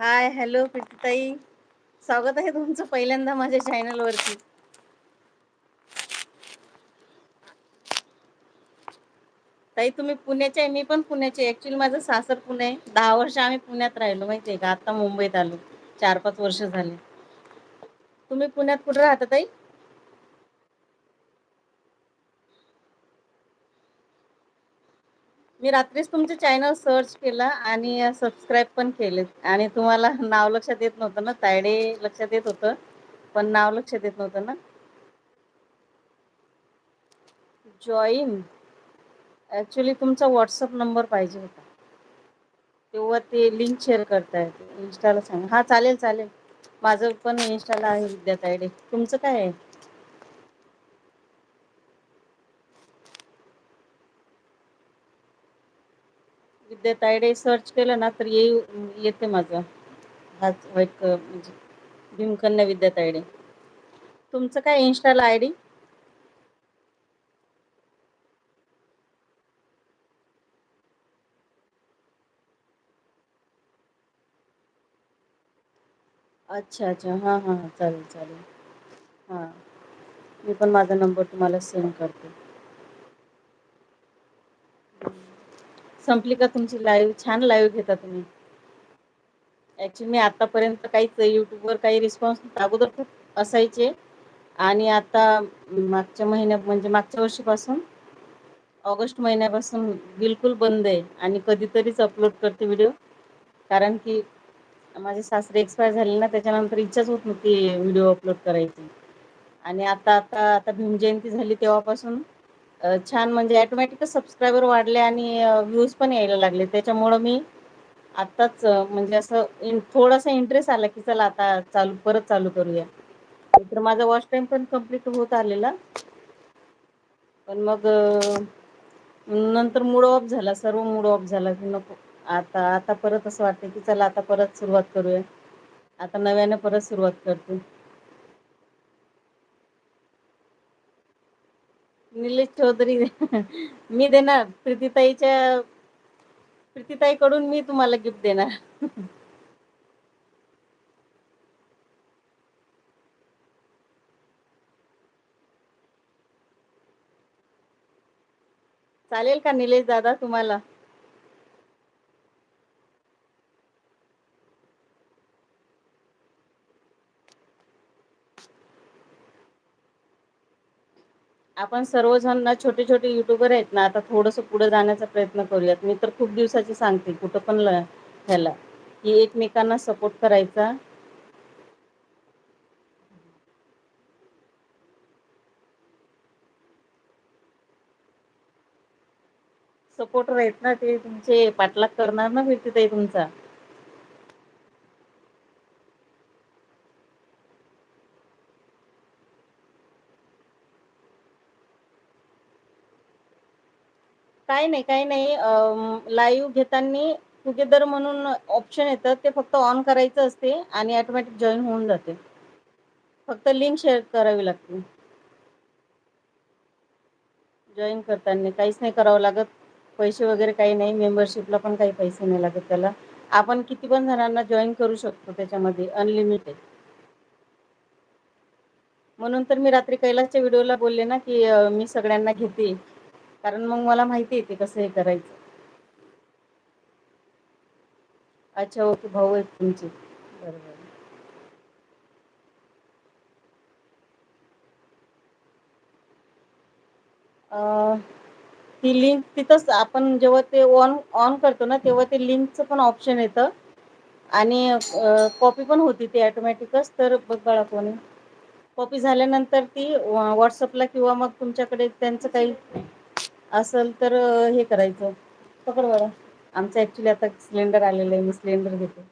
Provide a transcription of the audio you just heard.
Hi hello Preeti ताई स्वागत आहे तुमचं पहिल्यांदा माझ्या चॅनल वरती. ताई तुम्ही पुण्याचे मी पण पुण्याचे ऍक्च्युली माझं सासर पुणे दहा वर्ष आम्ही पुण्यात राहिलो माहितीये का आता मुंबईत आलो चार पाच वर्ष झाले. तुम्ही पुण्यात कुठे राहता ताई? मी रात्रीच तुमचे चॅनल सर्च केलं आणि सबस्क्राईब पण केले आणि तुम्हाला नाव लक्षात येत नव्हतं ना तायडे लक्षात येत होतं पण नाव लक्षात येत नव्हतं ना. जॉईन ॲक्च्युली तुमचा व्हॉट्सअप नंबर पाहिजे होता. तेव्हा ते लिंक शेअर करता येते इंस्टाला सांगा हा चालेल चालेल. माझं पण इन्स्टाला आहे विद्या तायडे तुमचं काय आहे? विद्या तायडे सर्च केलं ना तर येऊ येते माझं. हाच एक म्हणजे भीमकन्या विद्या तायडे. तुमचं काय इन्स्टाला आय डी? अच्छा अच्छा हा हा चालेल चालेल हा. मी पण माझा नंबर तुम्हाला सेंड करते. संपली का तुमची लाईव्ह छान लाईव्ह घेता तुम्ही. ऍक्च्युली मी आतापर्यंत काहीच यूट्यूबवर काही रिस्पॉन्स अगोदर खूप असायचे आणि आता मागच्या महिन्यात म्हणजे मागच्या वर्षीपासून ऑगस्ट महिन्यापासून बिलकुल बंद आहे आणि कधीतरीच अपलोड करते व्हिडिओ. कारण की माझे सासरे एक्सपायर झाले ना त्याच्यानंतर इच्छाच होत नव्हती व्हिडिओ अपलोड करायची. आणि आता आता आता भीम जयंती झाली तेव्हापासून छान म्हणजे ऑटोमॅटिकच सबस्क्रायबर वाढले आणि व्ह्यूज पण यायला लागले त्याच्यामुळं मी आताच म्हणजे असं थोडासा इंटरेस्ट आला की चला आता चालू परत चालू करूया. तर माझा वॉच टाइम पण कंप्लीट होत आलेला. पण मग नंतर मूड ऑफ झाला सर्व मूड ऑफ झाला की नको आता आता परत असं वाटतं की चला आता परत सुरुवात करूया आता नव्याने परत सुरुवात करते. निलेश चौधरी मी देणार प्रीतीताईच्या प्रीतीताईकडून मी तुम्हाला गिफ्ट देणार. चालेल का निलेश दादा तुम्हाला? आपण सर्वजण ना छोटे छोटे युट्यूबर आहेत ना आता थोडंसं पुढे जाण्याचा प्रयत्न करूयात मी तर खूप दिवसाची सांगते कुठं पण ह्याला की एकमेकांना सपोर्ट करायचा. सपोर्टर आहेत ना ते तुमचे पाठलाग करणार ना कीर्तीताई तुमचा. काही नाही काही नाही लाईव्ह घेताना टुगेदर म्हणून ऑप्शन येतं ते फक्त ऑन करायचं असते आणि ऑटोमॅटिक जॉईन होऊन जाते. फक्त लिंक शेअर करावी लागते. जॉईन करताना काहीच नाही करावं लागत. पैसे वगैरे काही नाही मेंबरशिपला पण काही पैसे नाही लागत त्याला. आपण किती पण जणांना जॉईन करू शकतो त्याच्यामध्ये अनलिमिटेड. म्हणून तर मी रात्री कैलासच्या व्हिडिओला बोलले ना की मी सगळ्यांना घेते. कारण मग मला माहिती आहे ते कसं हे करायचं. अच्छा ओके भाऊ आहेत तुमचे बरोबर. ती लिंक तिथंच आपण जेव्हा ते ऑन ऑन करतो ना तेव्हा ते लिंकचं पण ऑप्शन येतं. आणि कॉपी पण होती ती ऑटोमॅटिकच तर बघ बाळा कोणी कॉपी झाल्यानंतर ती व्हॉट्सअपला किंवा मग तुमच्याकडे त्यांचं काही असेल तर हे करायचं. पकड बरं. आमचं ऍक्च्युली आता सिलेंडर आलेलं आहे. मी सिलेंडर घेते.